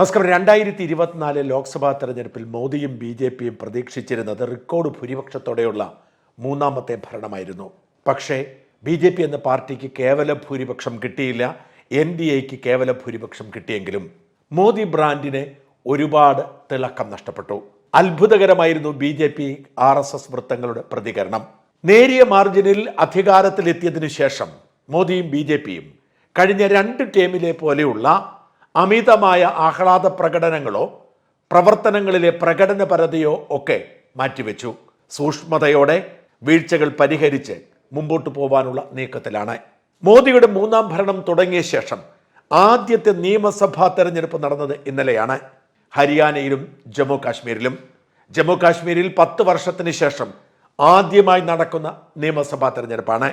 നമസ്കാരം. രണ്ടായിരത്തി ഇരുപത്തിനാല് ലോക്സഭാ തെരഞ്ഞെടുപ്പിൽ മോദിയും ബി ജെ പിയും പ്രതീക്ഷിച്ചിരുന്നത് റെക്കോർഡ് ഭൂരിപക്ഷത്തോടെയുള്ള മൂന്നാമത്തെ ഭരണമായിരുന്നു. പക്ഷേ ബി ജെ പി എന്ന പാർട്ടിക്ക് കേവല ഭൂരിപക്ഷം കിട്ടിയില്ല. എൻ ഡി എക്ക് കേവല ഭൂരിപക്ഷം കിട്ടിയെങ്കിലും മോദി ബ്രാൻഡിന് ഒരുപാട് തിളക്കം നഷ്ടപ്പെട്ടു. അത്ഭുതകരമായിരുന്നു B J P R S S വൃത്തങ്ങളുടെ പ്രതികരണം. നേരിയ മാർജിനിൽ അധികാരത്തിലെത്തിയതിനു ശേഷം മോദിയും ബി ജെ പിയും കഴിഞ്ഞ രണ്ട് ടേമിലെ പോലെയുള്ള അമിതമായ ആഹ്ലാദ പ്രകടനങ്ങളോ പ്രവർത്തനങ്ങളിലെ പ്രകടനപരതയോ ഒക്കെ മാറ്റിവെച്ചു. സൂക്ഷ്മതയോടെ വീഴ്ചകൾ പരിഹരിച്ച് മുമ്പോട്ട് പോവാനുള്ള നീക്കത്തിലാണ്. മോദിയുടെ മൂന്നാം ഭരണം തുടങ്ങിയ ശേഷം ആദ്യത്തെ നിയമസഭാ തെരഞ്ഞെടുപ്പ് നടന്നത് ഇന്നലെയാണ്. ഹരിയാനയിലും ജമ്മു കാശ്മീരിലും ജമ്മു കാശ്മീരിൽ പത്ത് വർഷത്തിന് ശേഷം ആദ്യമായി നടക്കുന്ന നിയമസഭാ തെരഞ്ഞെടുപ്പാണ്.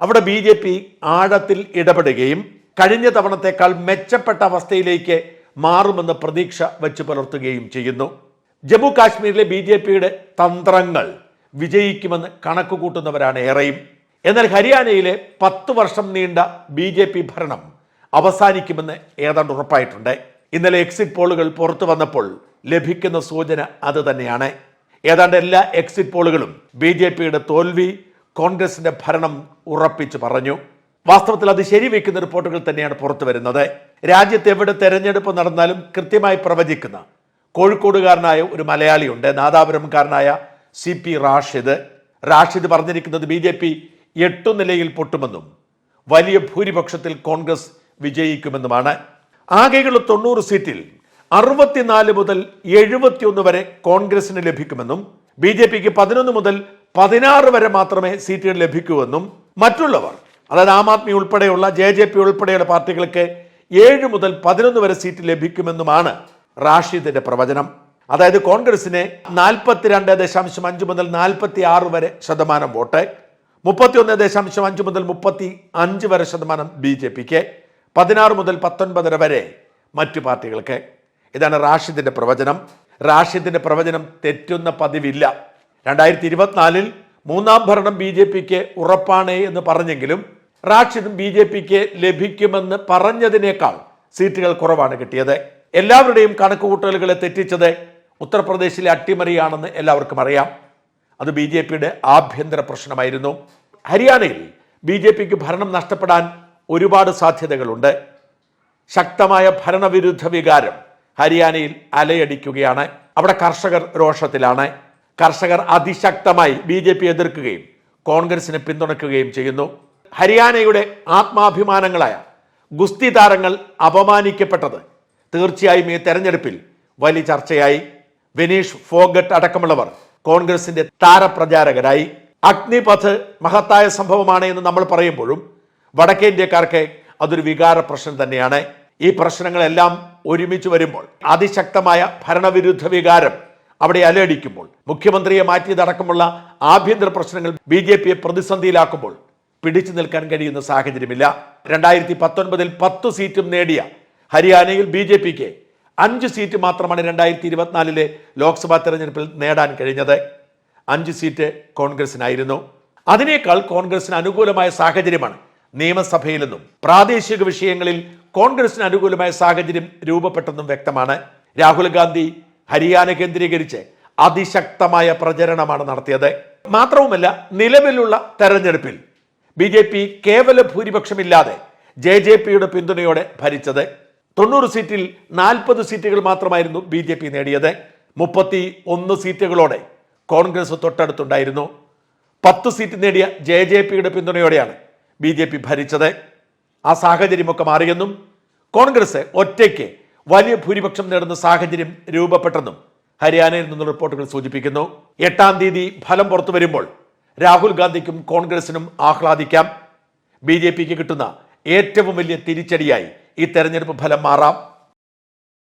അവിടെ ബി ആഴത്തിൽ ഇടപെടുകയും കഴിഞ്ഞ തവണത്തേക്കാൾ മെച്ചപ്പെട്ട അവസ്ഥയിലേക്ക് മാറുമെന്ന് പ്രതീക്ഷ വെച്ചു പുലർത്തുകയും ചെയ്യുന്നു. ജമ്മു കാശ്മീരിലെ ബി ജെ പിയുടെ തന്ത്രങ്ങൾ വിജയിക്കുമെന്ന് കണക്ക് കൂട്ടുന്നവരാണ് ഏറെയും. എന്നാൽ ഹരിയാനയിലെ പത്ത് വർഷം നീണ്ട ബി ജെ പി ഭരണം അവസാനിക്കുമെന്ന് ഏതാണ്ട് ഉറപ്പായിട്ടുണ്ട്. ഇന്നലെ എക്സിറ്റ് പോളുകൾ പുറത്തു വന്നപ്പോൾ ലഭിക്കുന്ന സൂചന അത് തന്നെയാണ്. ഏതാണ്ട് എല്ലാ എക്സിറ്റ് പോളുകളും ബി ജെ പിയുടെ തോൽവി കോൺഗ്രസിന്റെ ഭരണം ഉറപ്പിച്ചു പറഞ്ഞു. വാസ്തവത്തിൽ അത് ശരിവെക്കുന്ന റിപ്പോർട്ടുകൾ തന്നെയാണ് പുറത്തു വരുന്നത്. രാജ്യത്ത് എവിടെ തെരഞ്ഞെടുപ്പ് നടന്നാലും കൃത്യമായി പ്രവചിക്കുന്ന കോഴിക്കോടുകാരനായ ഒരു മലയാളിയുണ്ട് നാദാപുരംകാരനായ സി പി റാഷിദ്. റാഷിദ് പറഞ്ഞിരിക്കുന്നത് ബി ജെ പി എട്ടു നിലയിൽ പൊട്ടുമെന്നും വലിയ ഭൂരിപക്ഷത്തിൽ കോൺഗ്രസ് വിജയിക്കുമെന്നുമാണ്. ആകെയുള്ള തൊണ്ണൂറ് സീറ്റിൽ അറുപത്തിനാല് മുതൽ എഴുപത്തിയൊന്ന് വരെ കോൺഗ്രസിന് ലഭിക്കുമെന്നും ബി ജെ പിക്ക് പതിനൊന്ന് മുതൽ പതിനാറ് വരെ മാത്രമേ സീറ്റുകൾ ലഭിക്കൂവെന്നും മറ്റുള്ളവർ അതായത് ആം ആദ്മി ഉൾപ്പെടെയുള്ള ജെ ജെ പി ഉൾപ്പെടെയുള്ള പാർട്ടികൾക്ക് ഏഴ് മുതൽ പതിനൊന്ന് വരെ സീറ്റ് ലഭിക്കുമെന്നുമാണ് റാഷിദിന്റെ പ്രവചനം. അതായത് കോൺഗ്രസിന് നാൽപ്പത്തിരണ്ട് ദശാംശം അഞ്ച് മുതൽ നാൽപ്പത്തി ആറ് വരെ ശതമാനം വോട്ട് മുപ്പത്തിയൊന്ന് ദശാംശം അഞ്ച് മുതൽ മുപ്പത്തി അഞ്ച് വരെ ശതമാനം ബി ജെ പിക്ക് പതിനാറ് മുതൽ പത്തൊൻപതര വരെ മറ്റു പാർട്ടികൾക്ക്. ഇതാണ് റാഷിദിന്റെ പ്രവചനം. റാഷിദിന്റെ പ്രവചനം തെറ്റുന്ന പതിവില്ല. രണ്ടായിരത്തി ഇരുപത്തിനാലിൽ മൂന്നാം ഭരണം ബി ജെ പിക്ക് ഉറപ്പാണ് എന്ന് പറഞ്ഞെങ്കിലും റാഷിദും ബി ജെ പിക്ക് ലഭിക്കുമെന്ന് പറഞ്ഞതിനേക്കാൾ സീറ്റുകൾ കുറവാണ് കിട്ടിയത്. എല്ലാവരുടെയും കണക്കുകൂട്ടലുകളെ തെറ്റിച്ചത് ഉത്തർപ്രദേശിലെ അട്ടിമറിയാണെന്ന് എല്ലാവർക്കും അറിയാം. അത് ബി ജെ പിയുടെ ആഭ്യന്തര പ്രശ്നമായിരുന്നു. ഹരിയാനയിൽ ബി ജെ പിക്ക് ഭരണം നഷ്ടപ്പെടാൻ ഒരുപാട് സാധ്യതകളുണ്ട്. ശക്തമായ ഭരണവിരുദ്ധ വികാരം ഹരിയാനയിൽ അലയടിക്കുകയാണ്. അവിടെ കർഷകർ രോഷത്തിലാണ്. കർഷകർ അതിശക്തമായി ബി ജെ പി എതിർക്കുകയും കോൺഗ്രസിനെ പിന്തുണയ്ക്കുകയും ചെയ്യുന്നു. ഹരിയാനയുടെ ആത്മാഭിമാനങ്ങളായ ഗുസ്തി താരങ്ങൾ അപമാനിക്കപ്പെട്ടത്. തീർച്ചയായും ഈ തെരഞ്ഞെടുപ്പിൽ വലിയ ചർച്ചയായി വിനീഷ് ഫോഗട്ട് അടക്കമുള്ളവർ കോൺഗ്രസിന്റെ താരപ്രചാരകരായി. അഗ്നിപഥ് മഹത്തായ സംഭവമാണ് എന്ന് നമ്മൾ പറയുമ്പോഴും വടക്കേ ഇന്ത്യക്കാർക്ക് അതൊരു വികാര പ്രശ്നം തന്നെയാണ്. ഈ പ്രശ്നങ്ങളെല്ലാം ഒരുമിച്ച് വരുമ്പോൾ അതിശക്തമായ ഭരണവിരുദ്ധ വികാരം അവിടെ അലയടിക്കുമ്പോൾ മുഖ്യമന്ത്രിയെ മാറ്റിയതടക്കമുള്ള ആഭ്യന്തര പ്രശ്നങ്ങൾ ബി ജെ പിയെ പ്രതിസന്ധിയിലാക്കുമ്പോൾ പിടിച്ചു നിൽക്കാൻ കഴിയുന്ന സാഹചര്യമില്ല. രണ്ടായിരത്തി പത്തൊൻപതിൽ പത്ത് സീറ്റും നേടിയ ഹരിയാനയിൽ ബി ജെ പിക്ക് അഞ്ച് സീറ്റ് മാത്രമാണ് രണ്ടായിരത്തി ഇരുപത്തിനാലിലെ ലോക്സഭാ തെരഞ്ഞെടുപ്പിൽ നേടാൻ കഴിഞ്ഞത്. അഞ്ച് സീറ്റ് കോൺഗ്രസിനായിരുന്നു. അതിനേക്കാൾ കോൺഗ്രസിന് അനുകൂലമായ സാഹചര്യമാണ് നിയമസഭയിലെന്നും പ്രാദേശിക വിഷയങ്ങളിൽ കോൺഗ്രസിന് അനുകൂലമായ സാഹചര്യം രൂപപ്പെട്ടെന്നും വ്യക്തമാണ്. രാഹുൽ ഗാന്ധി ഹരിയാന കേന്ദ്രീകരിച്ച് അതിശക്തമായ പ്രചരണമാണ് നടത്തിയത്. മാത്രവുമല്ല നിലവിലുള്ള തെരഞ്ഞെടുപ്പിൽ ബി ജെ പി കേവല ഭൂരിപക്ഷമില്ലാതെ ജെ ജെ പിയുടെ പിന്തുണയോടെ ഭരിച്ചത്. തൊണ്ണൂറ് സീറ്റിൽ നാൽപ്പത് സീറ്റുകൾ മാത്രമായിരുന്നു ബി ജെ പി നേടിയത്. മുപ്പത്തി ഒന്ന് സീറ്റുകളോടെ കോൺഗ്രസ് തൊട്ടടുത്തുണ്ടായിരുന്നു. പത്ത് സീറ്റ് നേടിയ ജെ ജെ പിയുടെ പിന്തുണയോടെയാണ് ബി ജെ പി ഭരിച്ചത്. ആ സാഹചര്യമൊക്കെ മാറിയെന്നും കോൺഗ്രസ് ഒറ്റയ്ക്ക് വലിയ ഭൂരിപക്ഷം നേടുന്ന സാഹചര്യം രൂപപ്പെട്ടെന്നും ഹരിയാനയിൽ നിന്നുള്ള റിപ്പോർട്ടുകൾ സൂചിപ്പിക്കുന്നു. എട്ടാം തീയതി ഫലം പുറത്തു വരുമ്പോൾ രാഹുൽ ഗാന്ധിക്കും കോൺഗ്രസിനും ആഹ്ലാദിക്കാം. ബി ജെ പിക്ക് കിട്ടുന്ന ഏറ്റവും വലിയ തിരിച്ചടിയായി ഈ തെരഞ്ഞെടുപ്പ് ഫലം മാറാം.